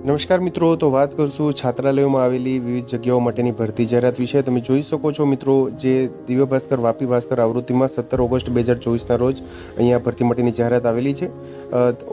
નમસ્કાર મિત્રો, તો વાત કરશું છાત્રાલયોમાં આવેલી વિવિધ જગ્યાઓ માટેની ભરતી જાહેરાત વિશે. તમે જોઈ શકો છો મિત્રો, જે દિવ્ય ભાસ્કર, વાપી ભાસ્કર આવૃત્તિમાં સત્તર ઓગસ્ટ બે હજાર ચોવીસના રોજ અહીંયા ભરતી માટેની જાહેરાત આવેલી છે.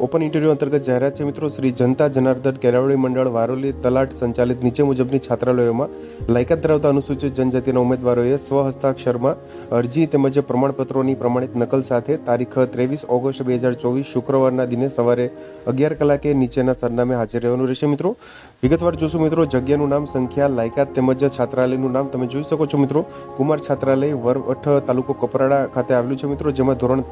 ઓપન ઇન્ટરવ્યૂ અંતર્ગત જાહેરાત છે મિત્રો, શ્રી જનતા જનાર્દન કેળવણી મંડળ વારોલી તલાટ સંચાલિત નીચે મુજબની છાત્રાલયોમાં લાયકાત ધરાવતા અનુસૂચિત જનજાતિના ઉમેદવારોએ સ્વહસ્તાક્ષરમાં અરજી તેમજ પ્રમાણપત્રોની પ્રમાણિત નકલ સાથે તારીખ ત્રેવીસ ઓગસ્ટ બે હજાર ચોવીસ શુક્રવારના દિને સવારે અગિયાર કલાકે નીચેના સરનામે હાજર રહેવાનું રહેશે. મિત્રો? વિગતવાર જોશું મિત્રો, જગ્યાનું નામ, સંખ્યા, લાયકાત તેમજ છાત્રાલયનું નામ તમે જોઈ શકો છો મિત્રો. કુમાર છાત્રાલય, વરવઠ તાલુકો કપરાડા ખાતે આવેલું છે મિત્રો, જેમાં ધોરણ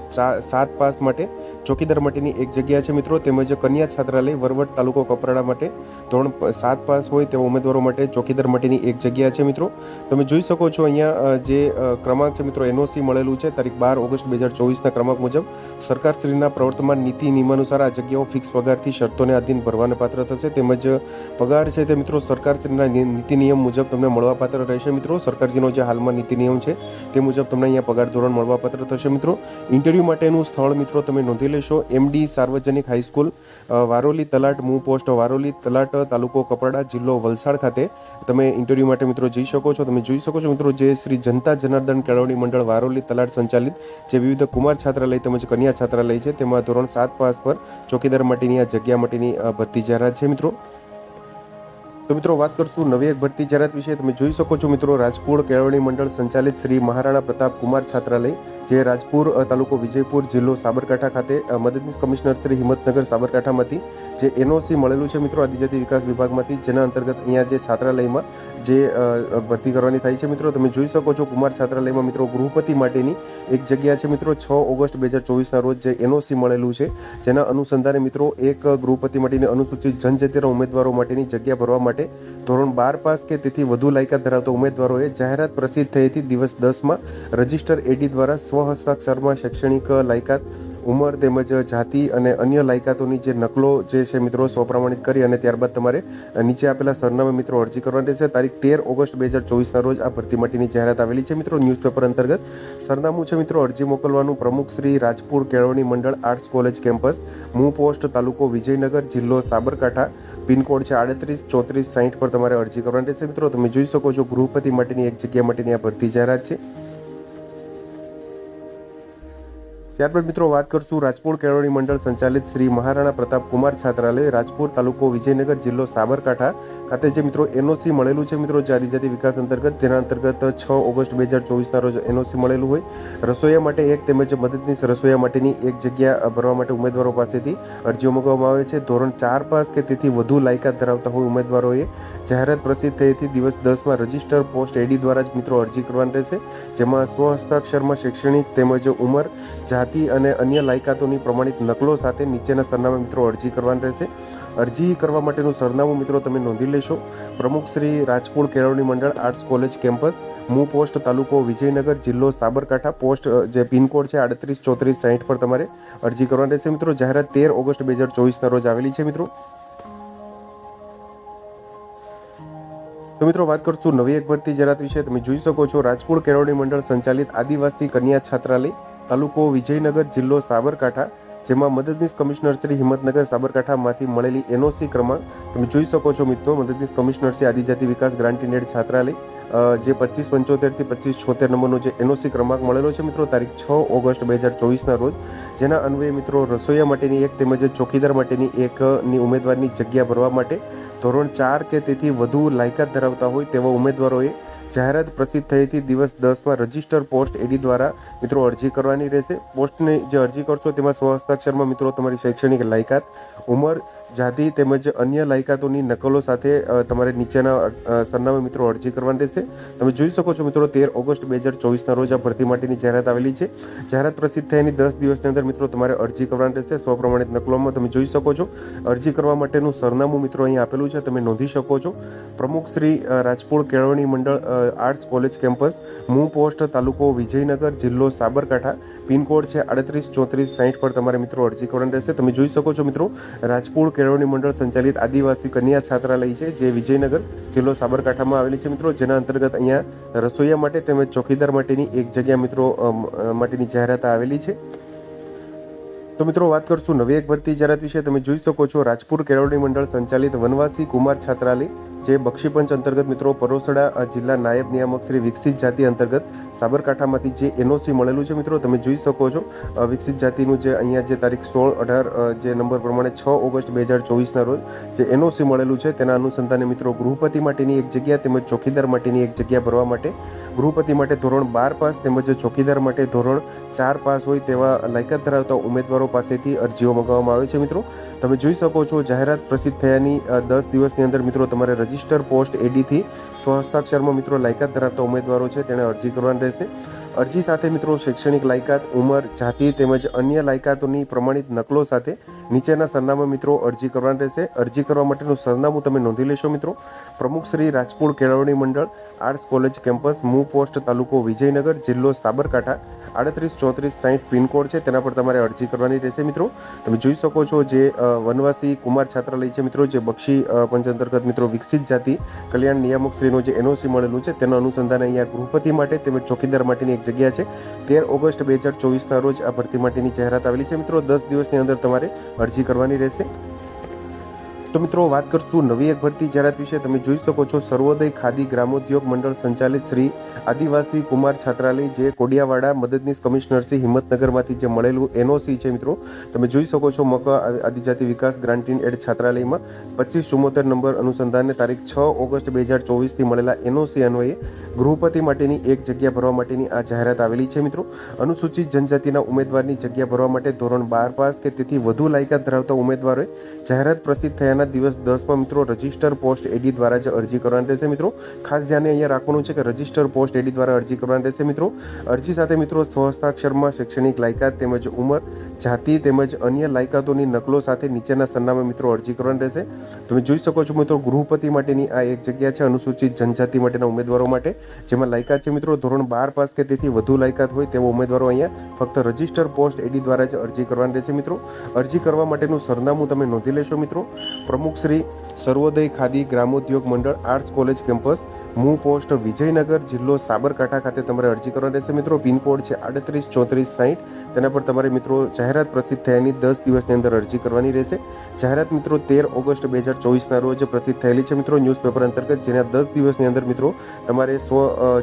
સાત પાસ માટે ચોકીદાર માટેની એક જગ્યા છે મિત્રો. તેમજ કન્યા છાત્રાલય, વરવઠ તાલુકો કપરાડા માટે ધોરણ સાત પાસ હોય તેવા ઉમેદવારો માટે ચોકીદાર માટેની એક જગ્યા છે મિત્રો. તમે જોઈ શકો છો અહીંયા જે ક્રમાંક છે મિત્રો, એનઓસી મળેલું છે. તારીખ બાર ઓગસ્ટ બે હજાર ચોવીસના ક્રમાંક મુજબ સરકારશ્રીના પ્રવર્તમાન નીતિ નિયમાનુસાર આ જગ્યાઓ ફિક્સ પગારથી શરતોને આધીન ભરવાને પાત્ર થશે. તેમજ પગાર છે તે મિત્રો સરકારશ્રીના નીતિ નિયમ મુજબ તમને મળવાપાત્ર રહેશે મિત્રો. સરકારશ્રીનો જે હાલમાં નીતિ નિયમ છે તે મુજબ તમને અહીંયા પગાર ધોરણ મળવાપાત્ર થશે મિત્રો. ઇન્ટરવ્યૂ માટેનું સ્થળ મિત્રો તમે નોંધી લેશો. એમડી સાર્વજનિક હાઈસ્કૂલ વારોલી તલાટ, મૂ પોસ્ટ વારોલી તલાટ, તાલુકો કપરાડા, જિલ્લો વલસાડ ખાતે તમે ઇન્ટરવ્યૂ માટે મિત્રો જઈ શકો છો. તમે જોઈ શકો છો મિત્રો જે શ્રી જનતા જનાર્દન કેળવણી મંડળ વારોલી તલાટ સંચાલિત જે વિવિધ કુમાર છાત્રાલય તેમજ કન્યા છાત્રાલય છે, તેમાં ધોરણ સાત પાસ પર ચોકીદાર માટેની આ જગ્યા માટેની ભરતી જાહેરાત છે મિત્રો. entrou. તો મિત્રો વાત કરશું નવી એક ભરતી જાહેરાત વિશે. તમે જોઈ શકો છો મિત્રો, રાજપુર કેળવણી મંડળ સંચાલિત શ્રી મહારાણા પ્રતાપ કુમાર છાત્રાલય, જે રાજપુર તાલુકો વિજયપુર જિલ્લો સાબરકાંઠા ખાતે મદદનીશ કમિશનર શ્રી હિંમતનગર સાબરકાંઠામાંથી, જે એનઓસી મળેલું છે મિત્રો, આદિજાતિ વિકાસ વિભાગમાંથી, જેના અંતર્ગત અહીંયા જે છાત્રાલયમાં જે ભરતી કરવાની થાય છે મિત્રો. તમે જોઈ શકો છો કુમાર છાત્રાલયમાં મિત્રો ગૃહપતિ માટેની એક જગ્યા છે મિત્રો, છ ઓગસ્ટ બે હજાર ચોવીસના રોજ જે એનઓસી મળેલું છે, જેના અનુસંધાને મિત્રો એક ગૃહપતિ માટેની અનુસૂચિત જનજાતિના ઉમેદવારો માટેની જગ્યા ભરવા માટે ધોરણ બાર પાસ કે તેથી વધુ લાયકાત ધરાવતા ઉમેદવારોએ જાહેરાત પ્રસિદ્ધ થઈ હતી દિવસ દસમાં. રજિસ્ટર એડી દ્વારા સ્વહસ્તાક્ષરમાં શૈક્ષણિક લાયકાત ઉંમર તેમજ જાતિ અને અન્ય લાયકાતોની જે નકલો જે છે મિત્રો સ્વપ્રમાણિત કરી અને ત્યારબાદ તમારે નીચે આપેલા સરનામે મિત્રો અરજી કરવાની રહેશે. તારીખ તેર ઓગસ્ટ બે હજાર ચોવીસના રોજ આ ભરતી માટેની જાહેરાત આવેલી છે. મિત્રો ન્યૂઝપેપર અંતર્ગત સરનામું છે મિત્રો અરજી મોકલવાનું પ્રમુખ Shri Rajpur Kelavani Mandal arts college campus, મૂ પોસ્ટ તાલુકો વિજયનગર જિલ્લો સાબરકાંઠા, પિનકોડ છે આડત્રીસ ચોત્રીસ સાહીઠ પર તમારે અરજી કરવાની રહેશે. મિત્રો તમે જોઈ શકો છો ગૃહપતિ માટેની એક જગ્યા માટેની આ ભરતી જાહેરાત છે. ત્યારબાદ મિત્રો વાત કરશું રાજપુર કેળવણી મંડળ સંચાલિત શ્રી મહારાણા પ્રતાપ કુમાર છાત્રાલય રાજપુર તાલુકો વિજયનગર જિલ્લો સાબરકાંઠા ખાતે જે મિત્રો એનઓસી મળેલું છે મિત્રો આદિજાતિ વિકાસ અંતર્ગત તેના અંતર્ગત છ ઓગસ્ટ બે હજાર ચોવીસના રોજ એનઓસી મળેલું હોય. રસોઈયા માટે એક તેમજ મદદનીશ રસોઈયા માટેની એક જગ્યા ભરવા માટે ઉમેદવારો પાસેથી અરજીઓ મંગાવવામાં આવે છે. ધોરણ ચાર પાસ કે તેથી વધુ લાયકાત ધરાવતા હોય ઉમેદવારોએ જાહેરાત પ્રસિદ્ધ થયેથી દિવસ દસમાં રજિસ્ટર પોસ્ટ એડી દ્વારા જ મિત્રો અરજી કરવાની રહેશે, જેમાં સ્વ હસ્તાક્ષરમાં શૈક્ષણિક તેમજ ઉંમર, જાતિ અને અન્ય લાયકાતોની પ્રમાણિત નકલો સાથે નીચેના સરનામા મિત્રો અરજી કરવાની રહેશે. અરજી કરવા માટેનું સરનામું મિત્રો તમે નોંધી લેશો. પ્રમુખ Shri Rajpur Kelavani Mandal arts college campus, મૂ પોસ્ટ તાલુકો વિજયનગર જિલ્લો સાબરકાંઠા, પોસ્ટ જે પિનકોડ છે આડત્રીસ, ચોત્રીસ, સાહીઠ પર તમારે અરજી કરવાની રહેશે મિત્રો. જાહેરાત તેર ઓગસ્ટ બે હજાર ચોવીસના રોજ આવેલી છે મિત્રો. તો મિત્રો વાત કરશું નવી એક ભરતી જાહેરાત વિશે. તમે જોઈ શકો છો રાજપુર કેળવણી મંડળ સંચાલિત આદિવાસી કન્યા છાત્રાલય તાલુકો વિજયનગર જિલ્લો સાબરકાંઠા, જેમાં મદદનીશ કમિશનર શ્રી હિંમતનગર સાબરકાંઠામાંથી મળેલી એનઓસી ક્રમાંક, તમે જોઈ શકો છો મિત્રો, મદદનીશ કમિશનર શ્રી આદિજાતિ વિકાસ ગ્રાન્ટીનેડ છાત્રાલય જે પચીસ પંચોતેરથી પચીસ છોતેર નંબરનો જે એનઓસી ક્રમાંક મળેલો છે મિત્રો, તારીખ છ ઓગસ્ટ બે હજાર ચોવીસના રોજ. જેના અન્વયે મિત્રો, રસોઈયા માટેની એક તેમજ ચોકીદાર માટેની એકની ઉમેદવારની જગ્યા ભરવા માટે ધોરણ ચાર કે તેથી વધુ લાયકાત ધરાવતા હોય તેવા ઉમેદવારોએ જાહેરાત પ્રસિદ્ધ થઈથી દિવસ દસમાં રજિસ્ટર પોસ્ટ એડી દ્વારા મિત્રો અરજી કરવાની રહેશે. પોસ્ટની જે અરજી કરશો તેમાં સ્વ હસ્તાક્ષરમાં મિત્રો તમારી શૈક્ષણિક લાયકાત, ઉંમર જાતિ તેમજ અન્ય લાયકાતોની નકલો સાથે તમારે નીચેના સરનામે મિત્રો અરજી કરવાની રહેશે. તમે જોઈ શકો છો મિત્રો, તેર ઓગસ્ટ બે હજાર ચોવીસના રોજ આ ભરતી માટેની જાહેરાત આવેલી છે. જાહેરાત પ્રસિદ્ધ થયાની દસ દિવસની અંદર મિત્રો તમારે અરજી કરવાની રહેશે. સ્વ પ્રમાણિત નકલોમાં તમે જોઈ શકો છો. અરજી કરવા માટેનું સરનામું મિત્રો અહીં આપેલું છે. તમે નોંધી શકો છો. પ્રમુખ Shri Rajpur Kelavani Mandal arts college campus, મૂ પોસ્ટ તાલુકો વિજયનગર જિલ્લો સાબરકાંઠા, પિનકોડ છે આડત્રીસ ચોત્રીસ સાઠ પર તમારે મિત્રો અરજી કરવાની રહેશે. તમે જોઈ શકો છો મિત્રો, રાજપુર કેળવણી મંડળ સંચાલિત આદિવાસી કન્યા છાત્રાલય છે, જે વિજયનગર જિલ્લો સાબરકાંઠામાં આવેલી છે. મિત્રો, જેના અંતર્ગત અહીંયા રસોઈયા માટે તેમજ ચોકીદાર માટેની એક જગ્યા મિત્રો માટેની જાહેરાત આવેલી છે. તો મિત્રો, વાત કરશું નવી એક ભરતી જાહેરાત વિશે. તમે જોઈ શકો છો, રાજપુર કેળવણી મંડળ સંચાલિત વનવાસી કુમાર છાત્રાલય જે બક્ષીપંચ અંતર્ગત મિત્રો પરોસડા જિલ્લા નાયબ નિયામક શ્રી વિકસિત જાતિ અંતર્ગત સાબરકાંઠામાંથી જે એનઓસી મળેલું છે મિત્રો, તમે જોઈ શકો છો. વિકસિત જાતિનું જે અહીંયા જે તારીખ સોળ અઢાર જે નંબર પ્રમાણે છ ઓગસ્ટ બે હજાર ચોવીસના રોજ જે એનઓસી મળેલું છે, તેના અનુસંધાને મિત્રો ગૃહપતિ માટેની એક જગ્યા તેમજ ચોકીદાર માટેની એક જગ્યા ભરવા માટે, ગૃહપતિ માટે ધોરણ બાર પાસ તેમજ ચોકીદાર માટે ધોરણ ચાર પાસ હોય તેવા લાયકાત ધરાવતા ઉમેદવારો પાસેથી અરજીઓ મંગાવવામાં આવે છે મિત્રો. તમે જોઈ શકો છો, જાહેરાત પ્રસિદ્ધ થયાની દસ દિવસની અંદર મિત્રો તમારે રજિસ્ટર પોસ્ટ એડીથી સ્વહસ્તાક્ષરમાં મિત્રો લાયકાત ધરાવતા ઉમેદવારો છે, તેણે અરજી કરવાની રહેશે. અરજી સાથે મિત્રો શૈક્ષણિક લાયકાત, ઉંમર, જાતિ તેમજ અન્ય લાયકાતોની પ્રમાણિત નકલો સાથે નીચેના સરનામા મિત્રો અરજી કરવાની રહેશે. અરજી કરવા માટેનું સરનામું તમે નોંધી લેશો મિત્રો. પ્રમુખ Shri Rajpur Kelavani Mandal arts college campus, મૂ પોસ્ટ તાલુકો વિજયનગર, જિલ્લો સાબરકાંઠા. આડત્રીસ, ચોત્રીસ સાઠ પિનકોડ છે, તેના પર તમારે અરજી કરવાની રહેશે મિત્રો. તમે જોઈ શકો છો જે વનવાસી કુમાર છાત્રાલય છે મિત્રો, જે બક્ષી પંચ અંતર્ગત મિત્રો વિકસિત જાતિ, કલ્યાણ નિયામક શ્રીનું જે એનઓસી મળેલું છે, તેના અનુસંધાને અહીંયા ગૃહપતિ માટે તેમજ ચોકીદાર માટેની એક જગ્યા છે. તેર ઓગસ્ટ બે હજાર ચોવીસના રોજ આ ભરતી માટેની જાહેરાત આવેલી છે મિત્રો. દસ દિવસની અંદર તમારે અરજી કરવાની રહેશે. તો મિત્રો, વાત કરશું નવી એક ભરતી જાહેરાત વિશે. તમે જોઈ શકો છો, સર્વોદય ખાદી ગ્રામોદ્યોગ મંડળ સંચાલિત શ્રી આદિવાસી કુમાર છાત્રાલય, જે કોડિયાવાડા મદદનીશ કમિશનર શ્રી હિંમતનગરમાંથી જે મળેલું એનઓસી છે મિત્રો. તમે જોઈ શકો છો, મક આદિજાતિ વિકાસ ગ્રાન્ટીન એડ છાત્રાલયમાં પચીસ ચુમ્મોતેર નંબર અનુસંધાનને તારીખ છ ઓગસ્ટ બે હજાર ચોવીસથી મળેલા એનઓસી અન્વયે ગૃહપતિ માટેની એક જગ્યા ભરવા માટેની આ જાહેરાત આવેલી છે મિત્રો. અનુસૂચિત જનજાતિના ઉમેદવારની જગ્યા ભરવા માટે ધોરણ બાર પાસ કે તેથી વધુ લાયકાત ધરાવતા ઉમેદવારોએ જાહેરાત પ્રસિદ્ધ થયાના દિવસ દસમાં મિત્રો રજિસ્ટર પોસ્ટ એડી દ્વારા જ અરજી કરવાની રહેશે મિત્રો. ખાસ ધ્યાને અહીંયા રાખવાનું છે કે રજિસ્ટર પોસ્ટ એડી દ્વારા અરજી કરવાની રહેશે મિત્રો. અરજી સાથે મિત્રો સ્વહસ્તાક્ષરમાં શૈક્ષણિક લાયકાત તેમજ ઉંમર, જાતિ તેમજ અન્ય લાયકાતોની નકલો સાથે નીચેના સરનામે મિત્રો અરજી કરવાની રહેશે. તમે જોઈ શકો છો મિત્રો, ગૃહપતિ માટેની આ એક જગ્યા છે, અનુસૂચિત જનજાતિ માટેના ઉમેદવારો માટે, જેમાં લાયકાત છે મિત્રો ધોરણ બાર પાસ કે તેથી વધુ લાયકાત હોય તેવા ઉમેદવારો અહીંયા ફક્ત રજિસ્ટર પોસ્ટ એડી દ્વારા જ અરજી કરવાની રહેશે મિત્રો. અરજી કરવા માટેનું સરનામું તમે નોંધી લેશો મિત્રો. પ્રમુખ Shri Sarvodaya Khadi Gramodyog Mandal arts college campus મૂ પોસ્ટ વિજયનગર જિલ્લો સાબરકાંઠા ખાતે તમારે અરજી કરવાની રહેશે. મિત્રો, પિનકોડ છે આડત્રીસ, ચોત્રીસ સાઠ તેના પર તમારે મિત્રો જાહેરાત પ્રસિદ્ધ થયાની દસ દિવસની અંદર અરજી કરવાની રહેશે. જાહેરાત મિત્રો તેર ઓગસ્ટ બે હજાર ચોવીસના રોજ પ્રસિદ્ધ થયેલી છે. મિત્રો, ન્યૂઝપેપર અંતર્ગત જેના દસ દિવસની અંદર મિત્રો તમારે સ્વ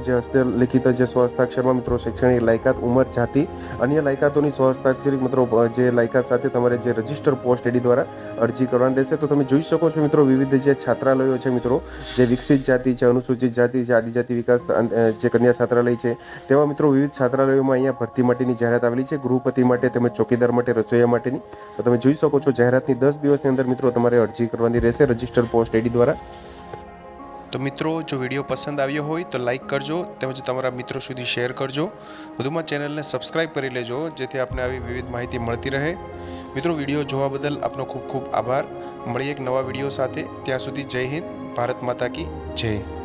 જે હસ્તે લિખિત જે સ્વહસ્તાક્ષરમાં મિત્રો શૈક્ષણિક લાયકાત, ઉંમર, જાતિ, અન્ય લાયકાતોની સ્વહસ્તાક્ષરિક મિત્રો જે લાયકાત સાથે તમારે જે રજિસ્ટર પોસ્ટ એડી દ્વારા અરજી કરવાની રહેશે. તો તમે જોઈ શકો છો મિત્રો વિવિધ જે છાત્રાલયો છે મિત્રો, જે વિકસિત જાતિ છે, અનુસૂચિત જાતિ છે આદિજાતિ વિકાસ જે કન્યા છાત્રાલય છે, તેવા મિત્રો વિવિધ છાત્રાલયોમાં અહીંયા ભરતી માટેની જાહેરાત આવેલી છે. ગૃહપતિ માટે તેમજ ચોકીદાર માટે રસોઈયા માટેની. તો તમે જોઈ શકો છો, જાહેરાતની દસ દિવસની અંદર મિત્રો તમારે અરજી કરવાની રહેશે રજિસ્ટર પોસ્ટ એડી દ્વારા. તો મિત્રો, જો વીડિયો પસંદ આવ્યો હોય તો લાઇક કરજો, તેમજ તમારા મિત્રો સુધી શેર કરજો. વધુમાં ચેનલને સબસ્ક્રાઈબ કરી લેજો, જેથી આપને આવી વિવિધ માહિતી મળતી રહે. મિત્રો, વીડિયો જોવા બદલ આપનો ખૂબ ખૂબ આભાર. મળીએ એક નવા વીડિયો સાથે. ત્યાં સુધી જય હિન્દ, ભારત માતા કી જય.